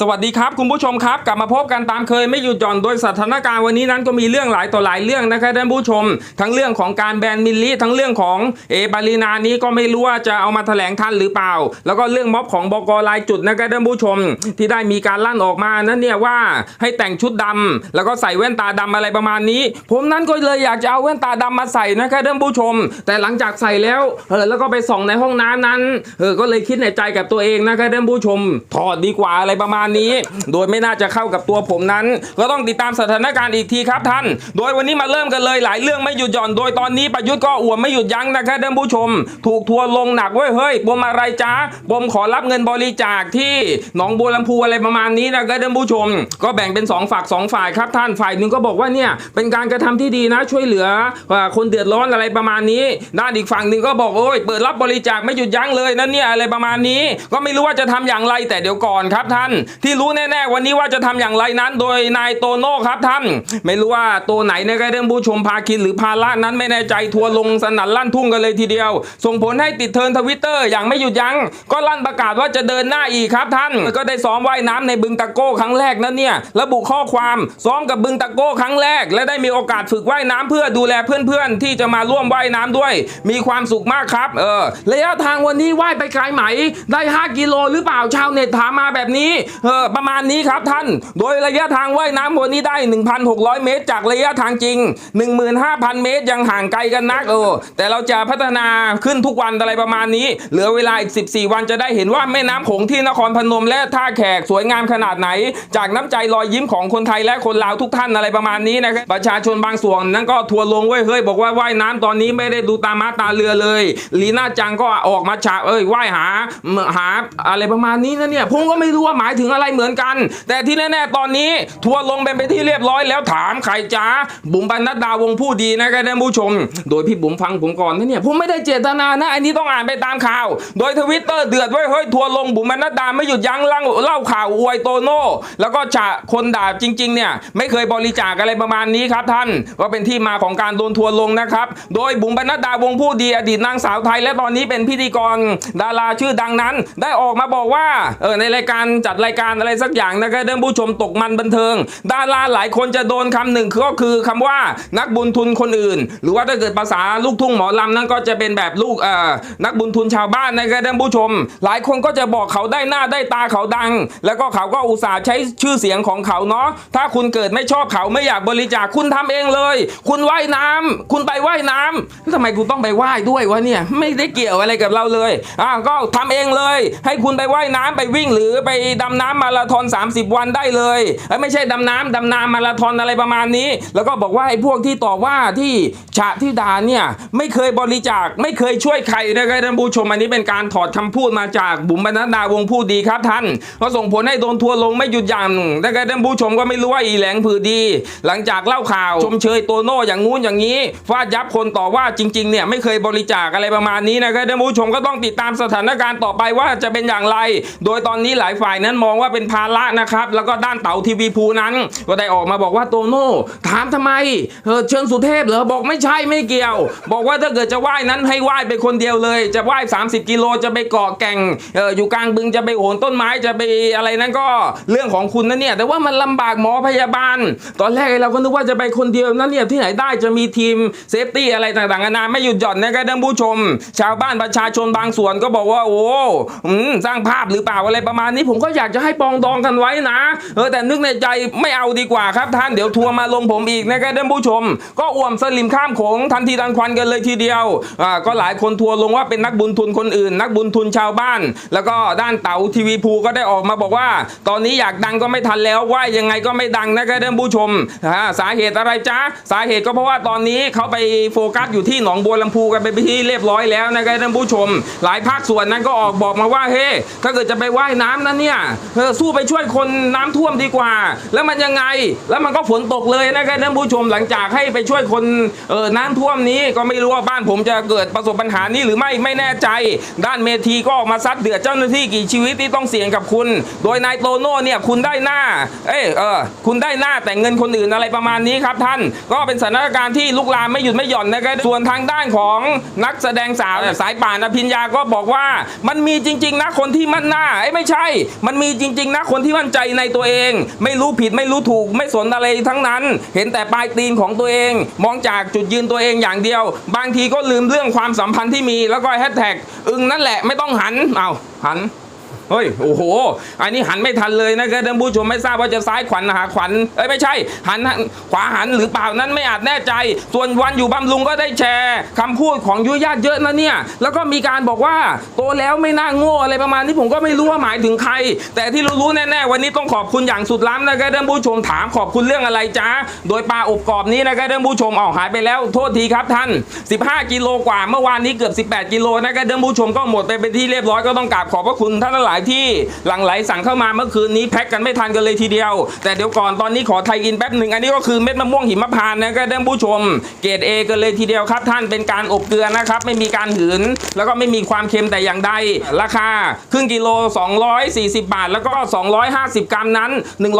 สวัสดีครับคุณผู้ชมครับ กลับมาพบกันตามเคยไม่หยุดหย่อนโดยสถานการณ์วันนี้นั้นก็มีเรื่องหลายต่อหลายเรื่องนะครับท่านผู้ชม ทั้งเรื่องของการแบนมิลลิทั้งเรื่องของเอปารีนานี้ก็ไม่รู้ว่าจะเอามาแถลงทันหรือเปล่า แล้วก็เรื่องม็อบของบกรายจุดนะครับท่านผู้ชม ที่ได้มีการลั่นออกมานั้นเนี่ยว่าให้แต่งชุดดำแล้วก็ใส่แว่นตาดำอะไรประมาณนี้ ผมนั้นก็เลยอยากจะเอาแว่นตาดำมาใส่นะครับท่านผู้ชม แต่หลังจากใส่แล้วเออแล้วก็ไปส่องในห้องน้ำนั้นเออก็เลยคิดในใจกับตัวเองนะครับท่านผู้ชมถอดดีกว่าอะไรประมาณนี้ โดยไม่น่าจะเข้ากับตัวผมนั้น ก็ต้องติดตามสถานการณ์อีกทีครับท่าน โดยวันนี้มาเริ่มกันเลยหลายเรื่องไม่หยุดหย่อน โดยตอนนี้ประยุทธ์ก็อวมไม่หยุดยั้งนะครับท่านผู้ชม ถูกทัวร์ลงหนักเว้ยเฮ้ยปมอะไรจ้าปมขอรับเงินบริจาคที่หนองบัวลำพูอะไรประมาณนี้นะครับท่านผู้ชม ก็แบ่งเป็นสองฝักสองฝ่ายครับท่านฝ่ายหนึ่งก็บอกว่าเนี่ยเป็นการกระทำที่ดีนะช่วยเหลือคนเดือดร้อนอะไรประมาณนี้ด้านอีกฝั่งหนึ่งก็บอกโอ้ยเปิดรับบริจาคไม่หยุดยั้งเลยนั่นเนี่ยอะไรประมาณนี้ ก็ไม่รู้ว่าจะทำอย่างไรแต่เดี๋ยวก่อนครับท่านที่รู้แน่ๆวันนี้ว่าจะทำอย่างไรนั้น โดยนายโตโน่ครับท่าน ไม่รู้ว่าตัวไหนในะครับท่านผู้ชมพาคินหรือพาละนั้นไม่แน่ใจทัวร์ลงสนั่นลั่นทุ่งกันเลยทีเดียว ส่งผลให้ติดเทินทวิตเตอร์อย่างไม่หยุดยั้งก็ลั่นประกาศว่าจะเดินหน้าอีกครับท่าน ก็ได้ซ้อมว่ายน้ำในบึงตะโก้ครั้งแรกนั้นเนี่ยระบุข้อความซ้อมกับบึงตะโก้ครั้งแรก และได้มีโอกาสฝึกว่ายน้ำเพื่อดูแลเพื่อนๆ ที่จะมาร่วมว่ายน้ำด้วย มีความสุขมากครับเออระยะทางวันนี้ว่ายไปไกลไหมได้ 5 กิโลหรือเปล่าชาวเน็ตถามมาแบบนี้เออประมาณนี้ครับท่าน โดยระยะทางว่ายน้ำวันนี้ได้ 1,600 เมตร จากระยะทางจริง 15,000 เมตรยังห่างไกลกันนักเออแต่เราจะพัฒนาขึ้นทุกวันอะไรประมาณนี้ เหลือเวลาอีก 14 วันจะได้เห็นว่าแม่น้ำโขงที่นครพนมและท่าแขกสวยงามขนาดไหน จากน้ำใจรอยยิ้มของคนไทยและคนลาวทุกท่านอะไรประมาณนี้นะครับประชาชนบางส่วนนั้นก็ทัวร์ลงเว้ยเฮ้ยบอกว่าว่ายน้ำตอนนี้ไม่ได้ดูตามาตาเรือเลยลีน่าจังก็ออกมาฉะเอ้ยว่ายหาหาอะไรประมาณนี้นะเนี่ยผมก็ไม่รู้ว่าหมายถึงอะไรเหมือนกัน แต่ที่แน่ๆตอนนี้ ทัวร์ลงเป็นไปที่เรียบร้อยแล้วถามใครจ้าบุ๋มบรรณดาวงผู้ดีนะครับท่านผู้ชม โดยพี่บุ๋มฟังผมก่อนนะเนี่ยผมไม่ได้เจตนานะอันนี้ต้องอ่านไปตามข่าว โดยทวิตเตอร์เดือดไว้เฮ้ยทัวร์ลงบุ๋มบรรณดาไม่หยุดยั้งเล่าเล่าข่าวอวยโตโน่แล้วก็ฉะคนด่าจริงๆเนี่ยไม่เคยบริจาคอะไรประมาณนี้ครับท่านก็เป็นที่มาของการโดนทัวร์ลงนะครับโดยบุ๋มบรรณดาวงผู้ดีอดีตนางสาวไทย และตอนนี้เป็นพิธีกรดาราชื่อดังนั้น ได้ออกมาบอกว่าเออในรายการจัดรายการอะไรสักอย่างนะครับท่านผู้ชมตกมันบันเทิง ดาราหลายคนจะโดนคำหนึ่งก็คือคำว่านักบุญทุนคนอื่น หรือว่าถ้าเกิดภาษาลูกทุ่งหมอลำนั่นก็จะเป็นแบบลูกเอ่อนักบุญทุนชาวบ้านนะครับท่านผู้ชม หลายคนก็จะบอกเขาได้หน้าได้ตาเขาดัง แล้วก็เขาก็อุตส่าห์ใช้ชื่อเสียงของเขาเนาะถ้าคุณเกิดไม่ชอบเขาไม่อยากบริจาคคุณทำเองเลย คุณว่ายน้ำคุณไปว่ายน้ำแล้วทำไมคุณต้องไปว่ายด้วยวะเนี่ยไม่ได้เกี่ยวอะไรกับเราเลยอ่าก็ทำเองเลย ให้คุณไปว่ายน้ำไปวิ่งหรือไปดำน้ำมาราธอน 30 วันได้เลยไม่ใช่ดำน้ำดำน้ำมาราธอนอะไรประมาณนี้ แล้วก็บอกว่าไอ้พวกที่ต่อว่าที่ฉะที่ดาเนี่ยไม่เคยบริจาคไม่เคยช่วยใครนะครับท่านผู้ชมอันนี้เป็นการถอดคำพูดมาจากบุ๋มบรรณดาวงผู้ดีครับท่านก็ส่งผลให้โดนทัวร์ลงไม่หยุดยั้งนะครับท่านผู้ชมก็ไม่รู้ว่าอีแหลงผือดี หลังจากเล่าข่าวชมเชยโตโน่อย่างงู้นอย่างนี้ฟาดยับคนต่อว่าจริงๆเนี่ยไม่เคยบริจาคอะไรประมาณนี้นะครับท่านผู้ชมก็ต้องติดตามสถานการณ์ต่อไปว่าจะเป็นอย่างไร โดยตอนนี้หลายฝ่ายนั้นมองว่าเป็นภาระนะครับ แล้วก็ด้านเต่าทีวีภูนั้น ก็ได้ออกมาบอกว่าโตโน่ถามทำไมเออเชิญสุเทพเหรอบอกไม่ใช่ไม่เกี่ยว บอกว่าถ้าเกิดจะว่ายนั้นให้ว่ายไปคนเดียวเลย จะว่าย 30 กิโลจะไปเกาะแก่งเอออยู่กลางบึงจะไปโหนต้นไม้จะไปอะไรนั้นก็เรื่องของคุณนะเนี่ยแต่ว่ามันลำบากหมอพยาบาล ตอนแรกเราก็นึกว่าจะไปคนเดียวนั่นเนี่ยที่ไหนได้จะมีทีมเซฟตี้อะไรต่างๆนานาไม่หยุดหย่อนนะครับท่านผู้ชม ชาวบ้านประชาชนบางส่วนก็บอกว่าโอ้สร้างภาพหรือเปล่าอะไรประมาณนี้ผมก็อยากจะให้ปองดองกันไว้นะ เออแต่นึกในใจไม่เอาดีกว่าครับท่านเดี๋ยวทัวร์มาลงผมอีกนะครับท่านผู้ชม ก็อ่วมสลิมข้ามโขงทันทีทันควันกันเลยทีเดียวอ่าก็หลายคนทัวร์ลงว่าเป็นนักบุญทุนคนอื่น นักบุญทุนชาวบ้าน แล้วก็ด้านเต๋าทีวีภูก็ได้ออกมาบอกว่า ตอนนี้อยากดังก็ไม่ทันแล้วว่ายังไงก็ไม่ดังนะครับท่านผู้ชมอ่าสาเหตุอะไรจ๊ะสาเหตุก็เพราะว่าตอนนี้เขาไปโฟกัสอยู่ที่หนองบัวลำพูกันไปนที่เรียบร้อยแล้วนะครับท่านผู้ชม หลายภาคส่วนนั้นก็ออกบอกมาว่าเฮ้ถ้าเกิดจะไปว่ายน้ำนั้นเนี่ยเออสู้ไปช่วยคนน้ำท่วมดีกว่า แล้วมันยังไง แล้วมันก็ฝนตกเลยนะครับท่านผู้ชมหลังจากให้ไปช่วยคนเออน้ำท่วมนี้ก็ไม่รู้ว่าบ้านผมจะเกิดประสบปัญหานี้หรือไม่ไม่แน่ใจ ด้านเมทีก็ออกมาซัดเดือดเจ้าหน้าที่กี่ชีวิตที่ต้องเสี่ยงกับคุณ โดยนายโตโน่เนี่ยคุณได้หน้า เอยเออคุณได้หน้าแต่เงินคนอื่นอะไรประมาณนี้ครับท่านก็เป็นสถานการณ์ที่ลุกลามไม่หยุดไม่หย่อนนะครับส่วนทางด้านของนักแสดงสาวสายป่านอภิญญาก็บอกว่า มันมีจริง ๆนะคนที่มั่นหน้าไอ้ไม่ใช่ มันมีจริงริง ๆ นะ คนที่มั่นใจในตัวเอง ไม่รู้ผิดไม่รู้ถูกไม่สนอะไรทั้งนั้น เห็นแต่ปลายตีนของตัวเอง มองจากจุดยืนตัวเองอย่างเดียว บางทีก็ลืมเรื่องความสัมพันธ์ที่มีแล้วก็แฮชแท็กอึงนั่นแหละไม่ต้องหันเอาหัน เฮ้ยโอ้โห อันนี้หันไม่ทันเลยนะครับท่านผู้ชมไม่ทราบว่าจะซ้ายขวัญหาขวัญเอ้ยไม่ใช่ หันขวาหันหรือเปล่านั้นไม่อาจแน่ใจ ส่วนวันอยู่บำรุงก็ได้แชร์คำพูดของยุยญาติเยอะนะเนี่ย แล้วก็มีการบอกว่าโตแล้วไม่น่าโง่อะไรประมาณนี้ผมก็ไม่รู้ว่าหมายถึงใคร แต่ที่รู้ๆแน่ๆวันนี้ต้องขอบคุณอย่างสุดล้ำนะครับท่านผู้ชมถามขอบคุณเรื่องอะไรจ้าโดยปลาอบกรอบนี้นะครับท่านผู้ชมเอาหายไปแล้วโทษทีครับท่าน 15 กิโลกว่าเมื่อวานนี้เกือบ 18 กิโลนะครับท่านผู้ชมก็หมดไปเป็นที่เรียบร้อยก็ต้องกราบขอบพระคุณท่านหลายายที่หลังไหลสั่งเข้ามาเมื่อคืนนี้แพ็กกันไม่ทันกันเลยทีเดียว แต่เดี๋ยวก่อนตอนนี้ขอไทยอินแป๊บหนึ่งอันนี้ก็คือเม็ดมะม่วงหิมพานต์นะครับท่านผู้ชม เกรดเอกันเลยทีเดียวครับ ท่านเป็นการอบเกลือนะครับ ไม่มีการหืน แล้วก็ไม่มีความเค็มแต่อย่างใดราคาครึ่งกิโล 240 บาท แล้วก็ 250 กรัมนั้น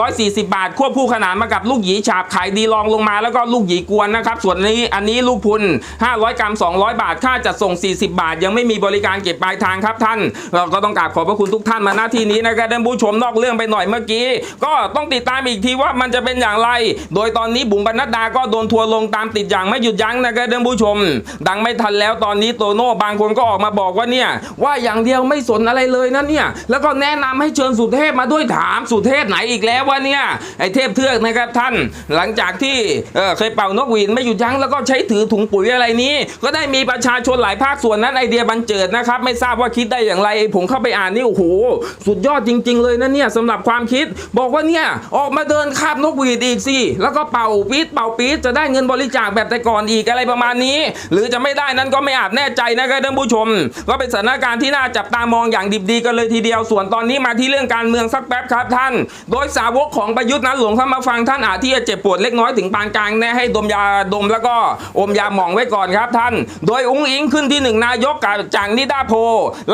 140 บาท ควบคู่ขนานมากับลูกหยีฉาบขายดีรองลงมาแล้วก็ลูกหยีกวนนะครับส่วนนี้อันนี้ลูกพุน 500 กรัม 200 บาทค่าจัดส่ง 40 บาท ยังไม่มีบริการเก็บปลายทางครับท่าน เราก็ต้องกราบขอบพระคุณทุกท่านมาหน้าที่นี้นะครับท่านผู้ชมนอกเรื่องไปหน่อยเมื่อกี้ ก็ต้องติดตามอีกทีว่ามันจะเป็นอย่างไร โดยตอนนี้บุ๋มบรรณดาก็โดนทัวร์ลงตามติดอย่างไม่หยุดยั้งนะครับท่านผู้ชม ดังไม่ทันแล้วตอนนี้โตโน่บางคนก็ออกมาบอกว่าเนี่ยว่าอย่างเดียวไม่สนอะไรเลยนะเนี่ยแล้วก็แนะนำให้เชิญสุเทพมาด้วยถามสุเทพไหนอีกแล้ววะเนี่ยไอเทพเทือกนะครับท่านหลังจากที่เเคยเป่านกหวีดไม่หยุดยั้งแล้วก็ใช้ถือถุงปุ๋ยอะไรนี้ ก็ได้มีประชาชนหลายภาคส่วนนั้นไอเดียบันเจิดนะครับ ไม่ทราบว่าคิดได้อย่างไร ผมเข้าไปอ่านนี่โอ้โหสุดยอดจริง ๆ เลยนะเนี่ยสำหรับความคิด บอกว่าเนี่ยออกมาเดินคาบนกหวีดอีกสิแล้วก็เป่าปี๊ดเป่าปี๊ดจะได้เงินบริจาคแบบแต่ก่อนอีกอะไรประมาณนี้ หรือจะไม่ได้นั้นก็ไม่อาจแน่ใจนะครับท่านผู้ชม ก็เป็นสถานการณ์ที่น่าจับตามองอย่างดิบดีกันเลยทีเดียวส่วนตอนนี้มาที่เรื่องการเมืองสักแป๊บครับท่าน โดยสาวกของประยุทธ์นั้นหลงเข้ามาฟังท่านอาจที่จะเจ็บปวดเล็กน้อยถึงปานกลางแน่ให้ดมยาดมแล้วก็อมยาหมองไว้ก่อนครับท่าน โดยอุ้งอิงขึ้นที่หนึ่งนายกกับจางนิดาโพ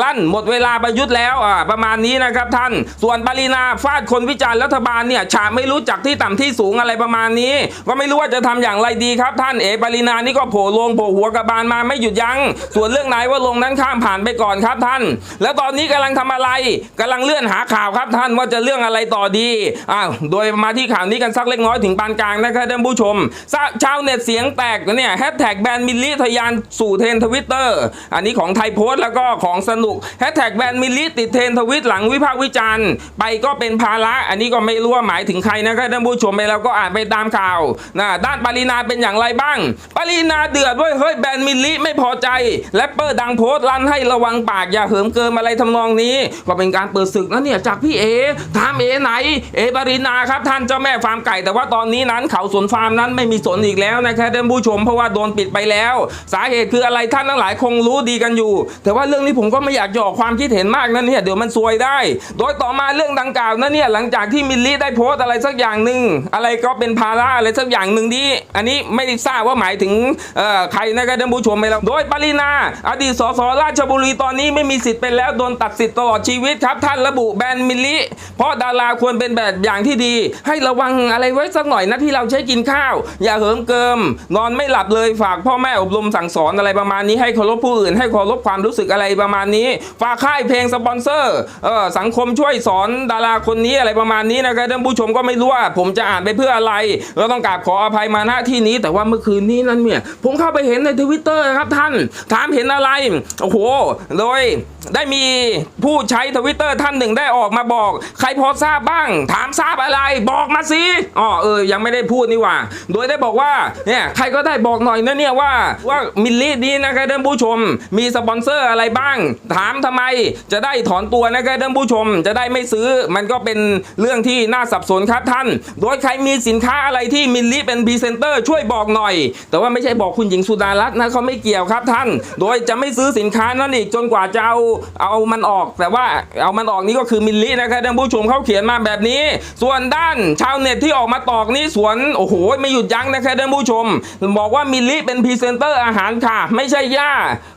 ลั่นหมดเวลาประยุทธ์แล้วอ่าประมาณนี้นะครับท่าน ส่วนปรินาฟาดคนวิจารณ์รัฐบาลเนี่ยฉาไม่รู้จักที่ต่ำที่สูงอะไรประมาณนี้ ก็ไม่รู้ว่าจะทำอย่างไรดีครับท่านเอปรินานี่ก็โผล่ลงโผล่หัวกระบาลมาไม่หยุดยัง้งส่วนเรื่องนายว่าลงนั้นข้ามผ่านไปก่อนครับท่าน แล้วตอนนี้กำลังทำอะไรกำลังเลื่อนหาข่าวครับท่านว่าจะเรื่องอะไรต่อดีอ้าวโดยมาที่ข่าวนี้กันสักเล็กน้อยถึงปานกลางนะครับท่านผู้ชมชาวเน็ตเสียงแตกเนี่ยแฮชแท็กแบนมิลลิทยานสู่เทรนทวิตเตอร์อันนี้ของไทยโพสต์แล้วก็ของสนุกแฮชแท็กแบนมิลลิติดเทรนทวิตหลังวิพากษ์วิจารณ์ไปก็เป็นภาระ อันนี้ก็ไม่รู้ว่าหมายถึงใครนะครับท่านผู้ชมไปแล้วก็อ่านไปตามข่าวนะด้านปรินาเป็นอย่างไรบ้าง ปรินาเดือดเว้ยเฮ้ยแบนมิลลิไม่พอใจแรปเปอร์ดังโพสต์ลั่นให้ระวังปากอย่าเหิมเกิมอะไรทำนองนี้ ก็เป็นการเปิดศึกนะเนี่ยจากพี่เอถามเอไหนเอปรินาครับท่านเจ้าแม่ฟาร์มไก่ แต่ว่าตอนนี้นั้นเขาสวนฟาร์มนั้นไม่มีสนอีกแล้วนะครับท่านผู้ชมเพราะว่าโดนปิดไปแล้ว สาเหตุคืออะไรท่านทั้งหลายคงรู้ดีกันอยู่ แต่ว่าเรื่องนี้ผมก็ไม่อยากจะออกความคิดเห็นมากนะเนี่ยเดี๋ยวมันซวยได้ โดยต่อมาเรื่องดังกล่าวนะเนี่ยหลังจากที่มิลลี่ได้โพสต์อะไรสักอย่างหนึ่งอะไรก็เป็นภาระอะไรสักอย่างหนึ่งที่อันนี้ไม่ได้ทราบว่าหมายถึงใครนะครับท่านผู้ชมไปแล้วโดยปรินาอดีตสสราชบุรีตอนนี้ไม่มีสิทธิ์เป็นแล้วโดนตัดสิทธิ์ตลอดชีวิตครับท่านระบุแบนมิลลี่เพราะดาราควรเป็นแบบอย่างที่ดี ให้ระวังอะไรไว้สักหน่อยนะที่เราใช้กินข้าว อย่าเหิมเกิม นอนไม่หลับเลยฝากพ่อแม่อบรมสั่งสอนอะไรประมาณนี้ให้เคารพผู้อื่น ให้เคารพความรู้สึกอะไรประมาณนี้ ฝากค่ายเพลงสปอนเซอร์เออสังคมช่วยสอนดาราคนนี้อะไรประมาณนี้นะครับท่านผู้ชมก็ไม่รู้ว่า ผมจะอ่านไปเพื่ออะไรเราต้องกราบขออภัยมาณที่นี้ แต่ว่าเมื่อคืนนี้นั้นเนี่ยผมเข้าไปเห็นในทวิตเตอร์ครับท่านถามเห็นอะไรโอ้โหโดยได้มีผู้ใช้ทวิตเตอร์ท่านหนึ่งได้ออกมาบอก ใครพอทราบบ้าง ถามทราบอะไร บอกมาสิอ๋อเออยังไม่ได้พูดนี่หว่า โดยได้บอกว่าเนี่ยใครก็ได้บอกหน่อยนะเนี่ยว่าว่ามิลลี่นี้นะครับท่านผู้ชม มีสปอนเซอร์อะไรบ้าง ถามทำไมจะได้ถอนตัวนะครับท่านผู้ชมจะได้ไม่ซื้อมันก็เป็นเรื่องที่น่าสับสนครับท่าน โดยใครมีสินค้าอะไรที่มิลลี่เป็นพรีเซนเตอร์ช่วยบอกหน่อย แต่ว่าไม่ใช่บอกคุณหญิงสุดารัตน์นะเขาไม่เกี่ยวครับท่าน โดยจะไม่ซื้อสินค้านั้นอีกจนกว่าจะเอาเอามันออก แต่ว่าเอามันออกนี่ก็คือมิลลี่นะครับท่านผู้ชมเขาเขียนมาแบบนี้ ส่วนด้านชาวเน็ตที่ออกมาตอกนี่สวนโอ้โหไม่หยุดยั้งนะครับท่านผู้ชม บอกว่ามิลลี่เป็นพรีเซนเตอร์อาหารค่ะ ไม่ใช่ย่า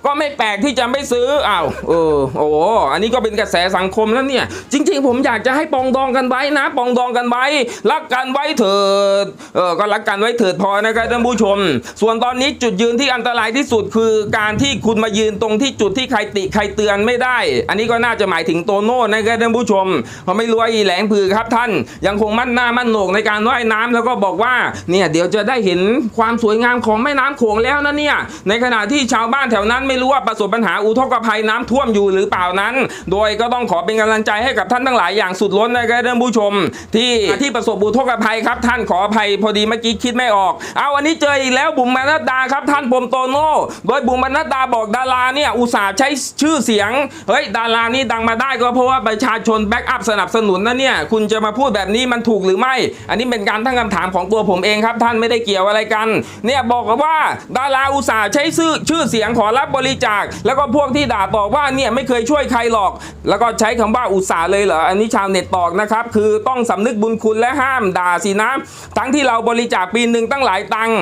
ก็ไม่แปลกที่จะไม่ซื้ออ้าวเออโอ้โหอันนี้ก็เป็นกระแสสังคมแล้วเนี่ย จริง ๆ ผมอยากจะให้ปองดองกันไว้นะ ปองดองกันไว้ รักกันไว้เถิดเออก็รักกันไว้เถิดพอนะครับท่านผู้ชม ส่วนตอนนี้จุดยืนที่อันตรายที่สุดคือการที่คุณมายืนตรงที่จุดที่ใครติใครเตือนไม่ได้ อันนี้ก็น่าจะหมายถึงโตโน่นะครับท่านผู้ชมเพราะไม่รู้ว่าอีแหลงผือครับท่าน ยังคงมั่นหน้ามั่นโหนกในการว่ายน้ำแล้วก็บอกว่าเนี่ยเดี๋ยวจะได้เห็นความสวยงามของแม่น้ำโขงแล้วนะเนี่ยในขณะที่ชาวบ้านแถวนั้นไม่รู้ว่าประสบปัญหาอุทกภัยน้ำท่วมอยู่หรือเปล่านั้น โดยก็ต้องขอเป็นกำลังใจให้กับท่านทั้งหลายอย่างสุดล้นนะครับท่านผู้ชม ที่ที่ประสบอุทกภัยครับท่านขออภัยพอดีเมื่อกี้คิดไม่ออก เอาวันนี้เจออีกแล้วบุ๋มมนัดดาครับท่านผมโตโน่โดยบุ๋มมนัดดาบอกดาราเนี่ยอุตส่าห์ใช้ชื่อเสียงเฮ้ยดารานี่ดังมาได้ก็เพราะว่าประชาชนแบ็กอัพสนับสนุนนะเนี่ยคุณจะมาพูดแบบนี้มันถูกหรือไม่ อันนี้เป็นการตั้งคำถามของตัวผมเองครับท่านไม่ได้เกี่ยวอะไรกัน เนี่ยบอกว่าดาราอุตส่าห์ใช้ชื่อชื่อเสียงขอรับบริจาค แล้วก็พวกที่ด่าตอบว่าเนี่ยไม่เคยช่วยใครหรอกแล้วก็ใช้คำว่าอุตส่าห์เลยเหรออันนี้ชาวเน็ตตอกนะครับ คือต้องสำนึกบุญคุณและห้ามด่าสินะทั้งที่เราบริจาคปีหนึ่งตั้งหลายตังค์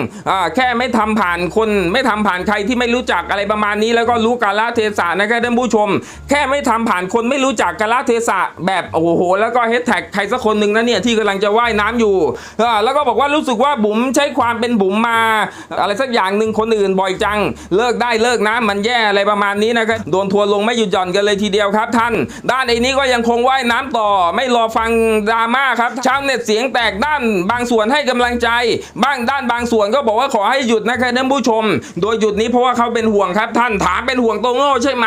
แค่ไม่ทำผ่านคนไม่ทำผ่านใครที่ไม่รู้จักอะไรประมาณนี้ แล้วก็รู้กาลเทศะนะครับท่านผู้ชม แค่ไม่ทำผ่านคนไม่รู้จักกาลเทศะแบบโอ้โห แล้วก็แฮชแท็กใครสักคนหนึ่งนะเนี่ยที่กำลังจะว่ายน้ำอยู่อ่แล้วก็บอกว่ารู้สึกว่าบุ๋มใช้ความเป็นบุ๋มมา อะไรสักอย่างหนึ่งคนอื่นบ่อยจัง เลิกได้เลิกนะมันแย่อะไรประมาณนี้นะครับโดนทัวร์ลงไม่หยุดหย่อนกันเลยทีเดียวครับท่านด้านไอ้นี้ก็ยังคงว่ายน้ำต่อ ไม่รอฟังดราม่าครับชาวเน็ตเสียงแตกด้านบางส่วนให้กำลังใจ บ้างด้านบางส่วนก็บอกว่าขอให้หยุดนะครับท่านผู้ชม โดยหยุดนี้เพราะว่าเขาเป็นห่วงครับ ท่านถามเป็นห่วงโตโน่ใช่ไหม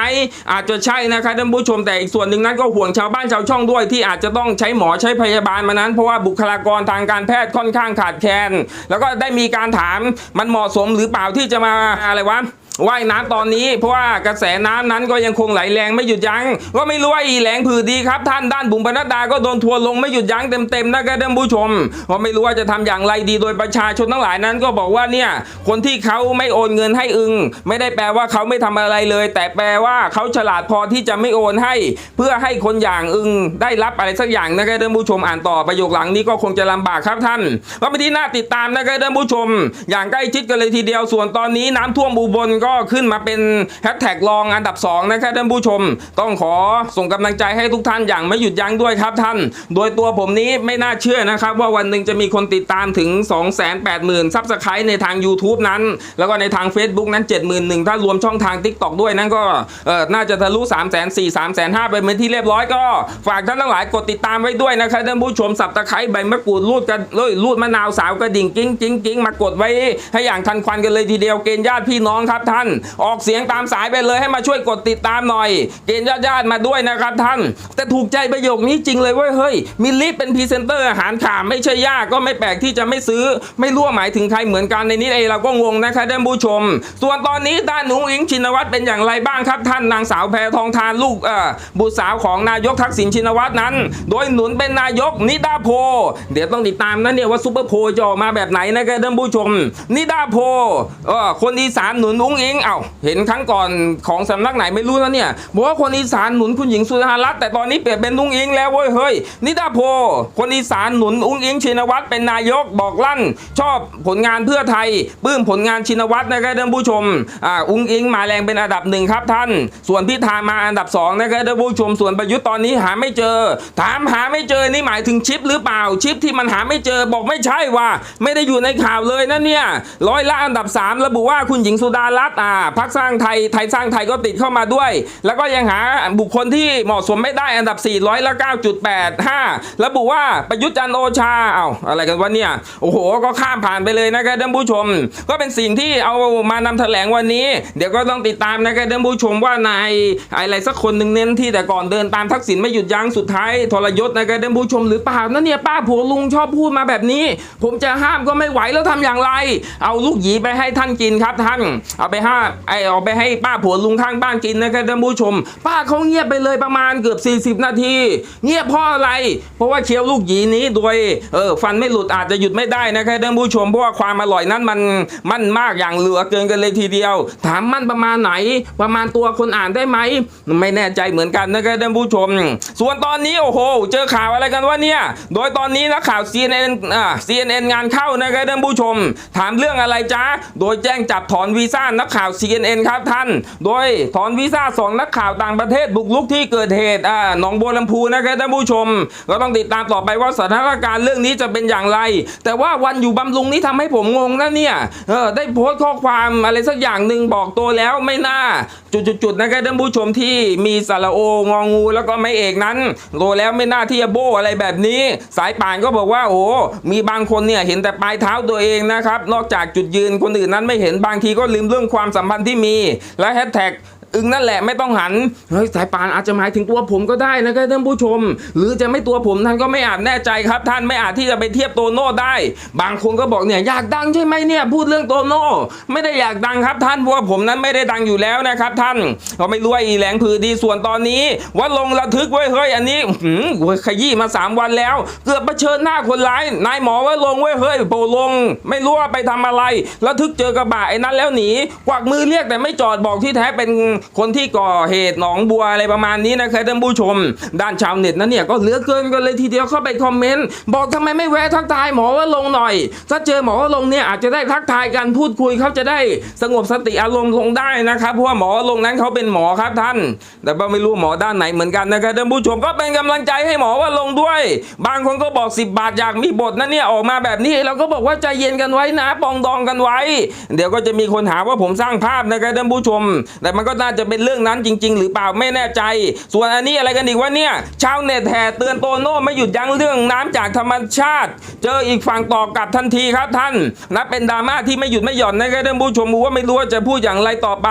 อาจจะใช่นะครับท่านผู้ชมแต่อีกส่วนหนึ่งนั้นก็ห่วงชาวบ้านชาวช่องด้วยที่อาจจะต้องใช้หมอใช้พยาบาลมานั้น เพราะว่าบุคลากรทางการแพทย์ค่อนข้างขาดแคลนแล้วก็ได้มีการถามมันเหมาะสมหรือเปล่าที่จะมาอะไรวะ ว่ายน้ำตอนนี้เพราะว่ากระแสน้ำนั้นก็ยังคงไหลแรงไม่หยุดยัง้งก็ไม่รู้ว่าอีแหลงผือดีครับ ท่านด้านบุ๋มปนัดดาก็โดนทัวร์ลงไม่หยุดยั้งเต็มๆนะครับท่านผู้ชมก็ไม่รู้ว่าจะทำอย่างไรดีโดยประชาชนทั้งหลายนั้นก็บอกว่าเนี่ยคนที่เขาไม่โอนเงินให้อึง ไม่ได้แปลว่าเขาไม่ทำอะไรเลย แต่แปลว่าเขาฉลาดพอที่จะไม่โอนให้ เพื่อให้คนอย่างอึง ได้รับอะไรสักอย่างนะครับท่านผู้ชมอ่านต่อประโยคหลังนี้ก็คงจะลำบากครับท่านก็เป็นที่น่าติดตามนะครับท่านผู้ชม อย่างใกล้ชิดกันเลยทีเดียวส่วนตอนนี้น้ำท่วมอุบลก็็ขึ้นมาเป็นแฮชแท็กรองอันดับ 2 นะครับท่านผู้ชม ต้องขอส่งกำลังใจให้ทุกท่านอย่างไม่หยุดยั้งด้วยครับท่าน โดยตัวผมนี้ไม่น่าเชื่อนะครับ ว่าวันหนึ่งจะมีคนติดตามถึง 280,000ซับสไครต์ในทาง YouTube นั้น แล้วก็ในทาง Facebook นั้น 71,000ถ้ารวมช่องทาง TikTok ด้วยนั้นก็เออน่าจะทะลุ 3 4 0 0 0 3 5 0 0ไปเป็นที่เรียบร้อยก็ ฝากท่านทั้งหลายกดติดตามไว้ด้วยนะครับท่านผู้ชมสับตะไคร้ใบมะกรูดรูดกันเลยรูดมะนาวสาวกระดิ่งกิ้งกิ้งกิ้งมากดไว้ให้อย่างทันควันกันเลยทีเดียวเกณฑ์ญาติพี่น้องครับท่านออกเสียงตามสายไปเลยให้มาช่วยกดติดตามหน่อย เกณฑ์ญาติๆมาด้วยนะครับท่าน แต่ถูกใจประโยคนี้จริงเลยเว้ยเฮ้ยมิลลิเป็นพรีเซนเตอร์อาหารข่าไม่ใช่ยากก็ไม่แปลกที่จะไม่ซื้อ ไม่รู้ว่าหมายถึงใครเหมือนกันในนี้เองเราก็งงนะครับท่านผู้ชม ส่วนตอนนี้ด้านหนูอิงชินวัตรเป็นอย่างไรบ้างครับท่านนางสาวแพทองทานลูกเอ่อบุตรสาวของนายกทักษิณชินวัตรนั้น โดยหนุนเป็นนายกนิดาโพ เดี๋ยวต้องติดตามนะเนี่ยว่าซูเปอร์โพจะออกมาแบบไหนนะครับท่านผู้ชมนิดาโพเออคนอีสานหนุนอุ้งอิงเอ้าเห็นครั้งก่อนของสำนักไหนไม่รู้นะเนี่ยบอกว่าคนอีสานหนุนคุณหญิงสุดารัตน์แต่ตอนนี้เปลี่ยนเป็นอุ้งอิงแล้วเว้ยเฮ้ยนิดาโพ คนอีสานหนุนอุ้งอิงชินวัตรเป็นนายกบอกลั่น ชอบผลงานเพื่อไทยปลื้มผลงานชินวัตรนะครับท่านผู้ชมอ่าอุ้งอิงมาแรงเป็นอันดับหนึ่งครับท่าน ส่วนพิธามาอันดับสองนะครับท่านผู้ชมส่วนประยุทธ์ตอนนี้หาไม่เจอ ถามหาไม่เจอนี่หมายถึงชิปหรือเปล่าชิปที่มันหาไม่เจอบอกไม่ใช่ว่า ไม่ได้อยู่ในข่าวเลยนะเนี่ยร้อยละอันดับ 3 ระบุว่าคุณหญิงสุดารัตน์อ่าพักสร้างไทยไทยสร้างไทยก็ติดเข้ามาด้วย แล้วก็ยังหาบุคคลที่เหมาะสมไม่ได้อันดับ4ร้อยละ9.85 ระบุว่าประยุทธ์จันโอชาเอาอะไรกันวะเนี่ย โอ้โห ก็ข้ามผ่านไปเลยนะครับท่านผู้ชม ก็เป็นสิ่งที่เอามานำแถลงวันนี้ เดี๋ยวก็ต้องติดตามนะครับท่านผู้ชมว่านายอะไรสักคนหนึ่งเน้นที่แต่ก่อนเดินตามทักษิณไม่หยุดยั้งสุดท้ายทรยศนะครับท่านผู้ชมหรือเปล่านั่นเนี่ยป้าผัวลุงชอบพูดมาแบบนี้ ผมจะห้ามก็ไม่ไหวแล้วทำอย่างไร เอาลูกหยีไปให้ท่านกินครับท่านเอาไปห้าไอเอาไปให้ป้าผัวลุงข้างบ้านกินนะครับท่านผู้ชม ป้าเขาเงียบไปเลยประมาณเกือบ 40 นาที เงียบเพราะอะไร เพราะว่าเคี้ยวลูกหยีนี้โดยเออฟันไม่หลุดอาจจะหยุดไม่ได้นะครับท่านผู้ชมเพราะว่าความอร่อยนั้นมันมันมากอย่างเหลือเกินกันเลยทีเดียว ถามมันประมาณไหน ประมาณตัวคนอ่านได้ไหมไม่แน่ใจเหมือนกันนะครับท่านผู้ชม ส่วนตอนนี้โอ้โห เจอข่าวอะไรกันวะเนี่ย โดยตอนนี้นักข่าว CNN อ่า CNN งานเข้านะครับท่านผู้ชม ถามเรื่องอะไรจ๊ะโดยแจ้งจับถอนวีซ่านักกข่าว CNN ครับท่าน โดยถอนวีซ่าสองนักข่าวต่างประเทศบุกลุกที่เกิดเหตุอ่าหนองบัวลำพูนะครับท่านผู้ชม ก็ต้องติดตามต่อไปว่าสถานการณ์เรื่องนี้จะเป็นอย่างไร แต่ว่าวันอยู่บำรุงนี้ทำให้ผมงงนะเนี่ยเออได้โพสต์ข้อความอะไรสักอย่างหนึ่งบอกตัวแล้วไม่น่า จุดๆนะครับท่านผู้ชมที่มีสระโององูแล้วก็ไม่เอกนั้นโตแล้วไม่น่าที่จะโบอะไรแบบนี้ สายป่านก็บอกว่าโอ้มีบางคนเนี่ยเห็นแต่ปลายเท้าตัวเองนะครับนอกจากจุดยืนคนอื่นนั้นไม่เห็นบางทีก็ลืมเรื่องความความสัมพันธ์ที่มีและแฮชแท็ก อึงนั่นแหละไม่ต้องหันเฮ้ยสายปานอาจจะหมายถึงตัวผมก็ได้นะครับท่านผู้ชม หรือจะไม่ตัวผมท่านก็ไม่อาจแน่ใจครับ ท่านไม่อาจที่จะไปเทียบโตโน่ได้ บางคนก็บอกเนี่ยอยากดังใช่ไหมเนี่ยพูดเรื่องโตโน่ไม่ได้อยากดังครับท่านเพราะว่าผมนั้นไม่ได้ดังอยู่แล้วนะครับ ท่านก็ไม่รู้อีแหลงผือดีส่วนตอนนี้ว่าลงระทึกไว้ยเฮ้ยอันนี้หืมโอ้ยขยี้มาสามวันแล้ว เกือบเผชิญหน้าคนร้ายนายหมอว่าลงไว้ยเฮ้ยโปลง ไม่รู้ว่าไปทำอะไรระทึกเจอกระบะไอ้นั้นแล้วหนีกวักมือเรียกแต่ไม่จอดบอกที่แท้เป็นคนที่ก่อเหตุหนองบัวอะไรประมาณนี้นะครับท่านผู้ชม ด้านชาวเน็ตนั้นเนี่ยก็เหลือเกินกันเลยทีเดียวเข้าไปคอมเมนต์บอกทำไมไม่แวะทักทายหมอว่าลงหน่อย ถ้าเจอหมอว่าลงเนี่ยอาจจะได้ทักทายกันพูดคุยเขาจะได้สงบสติอารมณ์ลงได้นะครับเพราะว่าหมอลงนั้นเขาเป็นหมอครับท่าน แต่ว่าไม่รู้หมอด้านไหนเหมือนกันนะครับท่านผู้ชมก็เป็นกำลังใจให้หมอว่าลงด้วย บางคนก็บอก 10 บาทอยากมีบทนะเนี่ยออกมาแบบนี้เราก็บอกว่าใจเย็นกันไว้นะปองดองกันไว้ เดี๋ยวก็จะมีคนหาว่าผมสร้างภาพนะครับท่านผู้ชม แต่มันก็น่าจะเป็นเรื่องนั้นจริง ๆ หรือเปล่าไม่แน่ใจ ส่วนอันนี้อะไรกันอีกวะเนี่ยชาวเน็ตแห่เตือนโตโน่ไม่หยุดยั้งเรื่องน้ำจากธรรมชาติ เจออีกฝั่งตอบกลับทันทีครับท่านนับเป็นดราม่าที่ไม่หยุดไม่หย่อนนะครับท่านผู้ชมว่าไม่รู้ว่าจะพูดอย่างไรต่อไป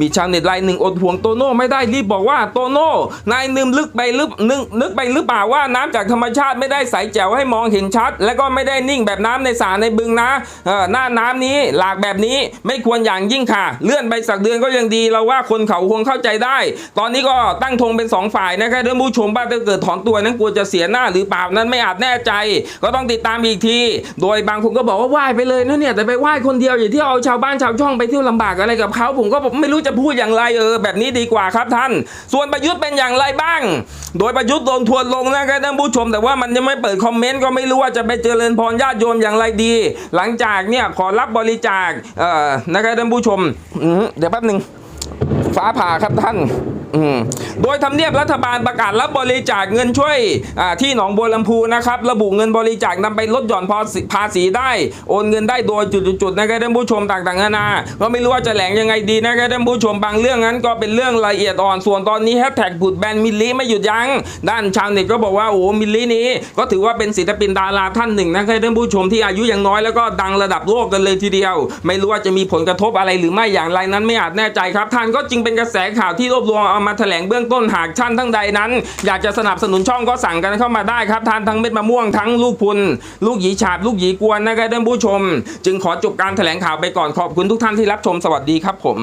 มีชาวเน็ตรายหนึ่งอดห่วงโตโน่ไม่ได้รีบบอกว่าโตโน่นายนึมลึกไปลึกนึกนึกไปหรือเปล่าว่าน้ำจากธรรมชาติไม่ได้ใสแจ๋วให้มองเห็นชัด และก็ไม่ได้นิ่งแบบน้ำในสระในบึงนะเออหน้าน้ำนี้หลากแบบนี้ไม่ควรอย่างยิ่งค่ะ เลื่อนไปสักเดือนก็ยังดีเราว่าคนนเขาคงเข้าใจได้ ตอนนี้ก็ตั้งธงเป็นสองฝ่ายนะครับท่านผู้ชมว่าถ้าเกิดถอนตัวนั้นกลัวจะเสียหน้าหรือเปล่านั้นไม่อาจแน่ใจ ก็ต้องติดตามอีกที โดยบางคนก็บอกว่าไหว้ไปเลยนะเนี่ยแต่ไปไหว้คนเดียวอย่างที่เอาชาวบ้านชาวช่องไปเที่ยวลำบากอะไรกับเขาผมก็ไม่รู้จะพูดอย่างไรเออแบบนี้ดีกว่าครับท่าน ส่วนประยุทธ์เป็นอย่างไรบ้าง โดยประยุทธ์โดนทวนลงนะครับท่านผู้ชม แต่ว่ามันยังไม่เปิดคอมเมนต์ก็ไม่รู้ว่าจะไปเจริญพรญาติโยมอย่างไรดี หลังจากเนี่ยขอรับบริจาคเอ่อนะครับท่านผู้ชมเดี๋ยวแป๊บหนึ่ง ฟ้าผ่าครับท่าน โดยทำเนียบรัฐบาลประกาศรับบริจาคเงินช่วยที่หนองบัวลำพูนะครับ ระบุเงินบริจาคนำไปลดหย่อนภาษีได้ โอนเงินได้โดยจุดๆนะครับท่านผู้ชมต่างๆนานาก็ไม่รู้ว่าจะแหลงยังไงดีนะครับท่านผู้ชมบางเรื่องนั้นก็เป็นเรื่องละเอียดอ่อนส่วนตอนนี้แฮชแท็กบุดแบนมิลลิไม่หยุดยัง้งด้านชาวเน็ตก็บอกว่าโอ้มิลลินี้ ก็ถือว่าเป็นศิลปินดาราท่านหนึ่งนะครับท่านผู้ชมที่อายุยังน้อยแล้วก็ดังระดับโลกกันเลยทีเดียว ไม่รู้ว่าจะมีผลกระทบอะไรหรือไม่อย่างไรนั้นไม่อาจแน่ใจครับท่านก็จึงเป็นกระแสข่าวที่รวบรวมเอามาแถลงเบื้องต้นหากท่านทั้งใดนั้น อยากจะสนับสนุนช่องก็สั่งกันเข้ามาได้ครับทานทั้งเม็ดมะม่วงทั้งลูกพุนลูกหยีฉาบลูกหยีกวนนะครับท่านผู้ชม จึงขอจบการแถลงข่าวไปก่อนขอบคุณทุกท่านที่รับชมสวัสดีครับผม